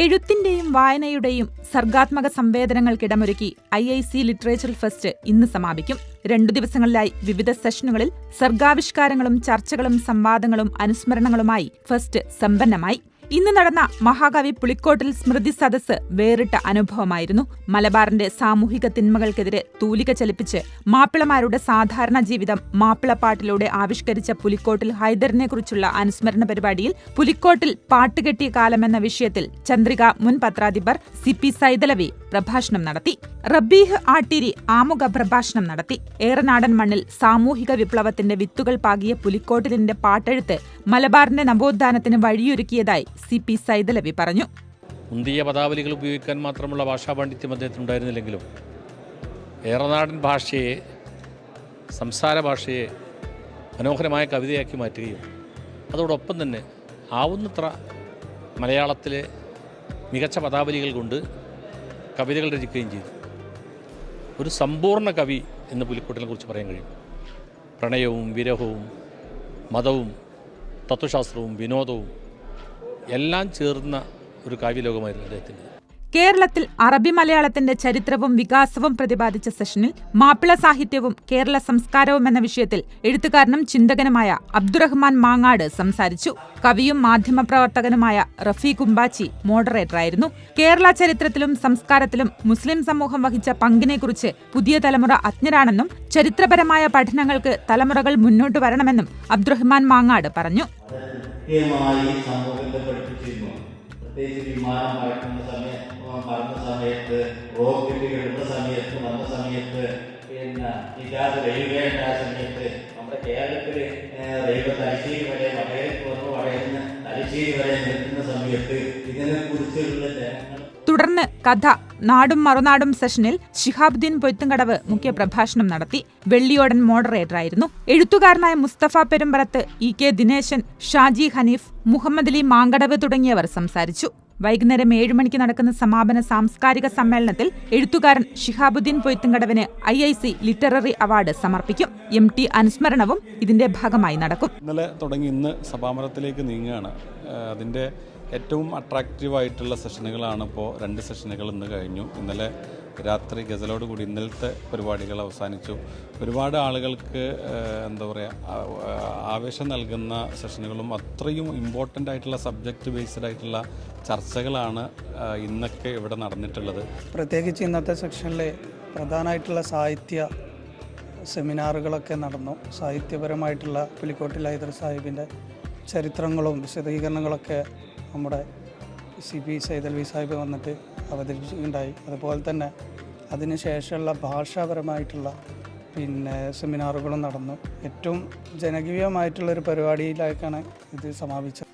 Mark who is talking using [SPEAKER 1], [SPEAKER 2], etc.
[SPEAKER 1] എഴുത്തിന്റെയും വായനയുടെയും സർഗാത്മക സംവേദനങ്ങൾക്കിടമൊരുക്കി I I C literature fest ഇന്ന് സമാപിക്കും. രണ്ടു ദിവസങ്ങളിലായി വിവിധ സെഷനുകളിൽ സർഗാവിഷ്കാരങ്ങളും ചർച്ചകളും സംവാദങ്ങളും അനുസ്മരണങ്ങളുമായി ഫെസ്റ്റ് സമ്പന്നമായി. ഇന്ന് നടന്ന മഹാകവി പുളിക്കോട്ടിൽ സ്മൃതി സദസ്സ് വേറിട്ട അനുഭവമായിരുന്നു. മലബാറിന്റെ സാമൂഹിക തിന്മകൾക്കെതിരെ തൂലിക ചലിപ്പിച്ച് മാപ്പിളമാരുടെ സാധാരണ ജീവിതം മാപ്പിളപ്പാട്ടിലൂടെ ആവിഷ്കരിച്ച പുലിക്കോട്ടിൽ ഹൈദറിനെ കുറിച്ചുള്ള അനുസ്മരണ പരിപാടിയിൽ പുലിക്കോട്ടിൽ പാട്ടുകെട്ടിയ കാലമെന്ന വിഷയത്തിൽ ചന്ദ്രിക മുൻ പത്രാധിപർ സി പി സൈതലവി പ്രഭാഷണം നടത്തി. റബ്ബീഹ് ആട്ടിരി ആമുഖ പ്രഭാഷണം നടത്തി. ഏറനാടൻ മണ്ണിൽ സാമൂഹിക വിപ്ലവത്തിന്റെ വിത്തുകൾ പാകിയ പുലിക്കോട്ടിലിന്റെ പാട്ടെഴുത്ത് മലബാറിന്റെ നവോത്ഥാനത്തിന് വഴിയൊരുക്കിയതായി സി പി സൈതലവി പറഞ്ഞു.
[SPEAKER 2] മുന്തിയ പദാവലികൾ ഉപയോഗിക്കാൻ മാത്രമുള്ള ഭാഷാ പാണ്ഡിത്യം അദ്ദേഹത്തിന് ഉണ്ടായിരുന്നില്ലെങ്കിലും ഏറനാടൻ ഭാഷയെ സംസാര ഭാഷയെ മനോഹരമായ കവിതയാക്കി മാറ്റുകയും അതോടൊപ്പം തന്നെ ആവുന്നത്ര മലയാളത്തിലെ മികച്ച പദാവലികൾ കൊണ്ട് കവിതകൾ രചിക്കുകയും ചെയ്തു. ഒരു സമ്പൂർണ കവി എന്ന് പുലിക്കോട്ടിനെ കുറിച്ച് പറയാൻ കഴിയും. പ്രണയവും വിരഹവും മതവും തത്വശാസ്ത്രവും വിനോദവും എല്ലാം ചേർന്ന ഒരു കാവ്യലോകമായിരുന്നു അദ്ദേഹത്തിന്റെ.
[SPEAKER 1] കേരളത്തിൽ അറബി മലയാളത്തിന്റെ ചരിത്രവും വികാസവും പ്രതിപാദിച്ച സെഷനിൽ മാപ്പിള സാഹിത്യവും കേരള സംസ്കാരവും എന്ന വിഷയത്തിൽ എഴുത്തുകാരനും ചിന്തകനുമായ അബ്ദുറഹ്മാൻ മാങ്ങാട് സംസാരിച്ചു. കവിയും മാധ്യമപ്രവർത്തകനുമായ റഫീ കുംബാച്ചി മോഡറേറ്ററായിരുന്നു കേരള ചരിത്രത്തിലും സംസ്കാരത്തിലും മുസ്ലിം സമൂഹം വഹിച്ച പങ്കിനെക്കുറിച്ച് പുതിയ തലമുറ അജ്ഞരാണെന്നും ചരിത്രപരമായ പഠനങ്ങൾക്ക് തലമുറകൾ മുന്നോട്ട് വരണമെന്നും അബ്ദുറഹ്മാൻ മാങ്ങാട് പറഞ്ഞു.
[SPEAKER 3] പ്രത്യേകിച്ച് വിമാനം പറക്കുന്ന സമയം പറന്ന സമയത്ത് റോക്കറ്റുകൾ ഇടുന്ന സമയത്ത് വന്ന സമയത്ത് പിന്നെ ഇല്ലാതെ റെയിൽവേ ഉണ്ടായ സമയത്ത് നമ്മുടെ കേരളത്തിൽ റെയിൽവേ തലശ്ശേരി വരെ വളരെ തുറന്ന് വളരുന്ന തലശ്ശേരി വരെ നിർത്തുന്ന സമയത്ത് ഇതിനെക്കുറിച്ചുള്ള ജനങ്ങൾ
[SPEAKER 1] തുടർന്ന് കഥ. നാടും മറുനാടും സെഷനിൽ ശിഹാബുദ്ദീൻ പൊയ്ത്തുംകടവ് മുഖ്യപ്രഭാഷണം നടത്തി വെള്ളിയോടൻ മോഡറേറ്ററായിരുന്നു. എഴുത്തുകാരനായ മുസ്തഫ പെരുമ്പറത്ത് ഇ കെ ദിനേശൻ ഷാജി ഹനീഫ് മുഹമ്മദ് അലി മാങ്കടവ് തുടങ്ങിയവർ സംസാരിച്ചു. വൈകുന്നേരം ഏഴ് മണിക്ക് നടക്കുന്ന സമാപന സാംസ്കാരിക സമ്മേളനത്തിൽ എഴുത്തുകാരൻ Shihabuddin പൊയ്ത്തുംകടവിന് I I C literary award സമർപ്പിക്കും. എം ടി അനുസ്മരണവും ഇതിന്റെ ഭാഗമായി നടക്കും.
[SPEAKER 4] ഇന്നലെ തുടങ്ങി ഇന്ന് സഭാമരത്തിലേക്ക് നീങ്ങുകയാണ്. ഏഹ് അതിന്റെ ഏറ്റവും അട്രാക്റ്റീവായിട്ടുള്ള സെഷനുകളാണ് ഇപ്പോൾ രണ്ട് സെഷനുകൾ ഇന്ന് കഴിഞ്ഞു. ഇന്നലെ രാത്രി ഗസലോട് കൂടി ഇന്നലത്തെ പരിപാടികൾ അവസാനിച്ചു. ഒരുപാട് ആളുകൾക്ക് എന്താ പറയുക ആവേശം നൽകുന്ന സെഷനുകളും അത്രയും ഇമ്പോർട്ടന്റ് ആയിട്ടുള്ള സബ്ജക്റ്റ് ബേസ്ഡ് ആയിട്ടുള്ള ചർച്ചകളാണ് ഇന്നൊക്കെ ഇവിടെ നടന്നിട്ടുള്ളത്.
[SPEAKER 5] പ്രത്യേകിച്ച് ഇന്നത്തെ സെക്ഷനിൽ പ്രധാനമായിട്ടുള്ള സാഹിത്യ സെമിനാറുകളൊക്കെ നടന്നു. സാഹിത്യപരമായിട്ടുള്ള പുലിക്കോട്ടിൽ ഹൈദർ സാഹിബിന്റെ ചരിത്രങ്ങളും വിശദീകരണങ്ങളൊക്കെ നമ്മുടെ സി പി സൈതൽവി സാഹിബ് വന്നിട്ട് അവതരിപ്പിച്ചിട്ടുണ്ടായി. അതുപോലെ തന്നെ അതിന് ശേഷമുള്ള ഭാഷാപരമായിട്ടുള്ള പിന്നെ സെമിനാറുകളും നടന്നു. ഏറ്റവും ജനകീയമായിട്ടുള്ളൊരു പരിപാടിയിലേക്കാണ് ഇത് സമാപിച്ചത്.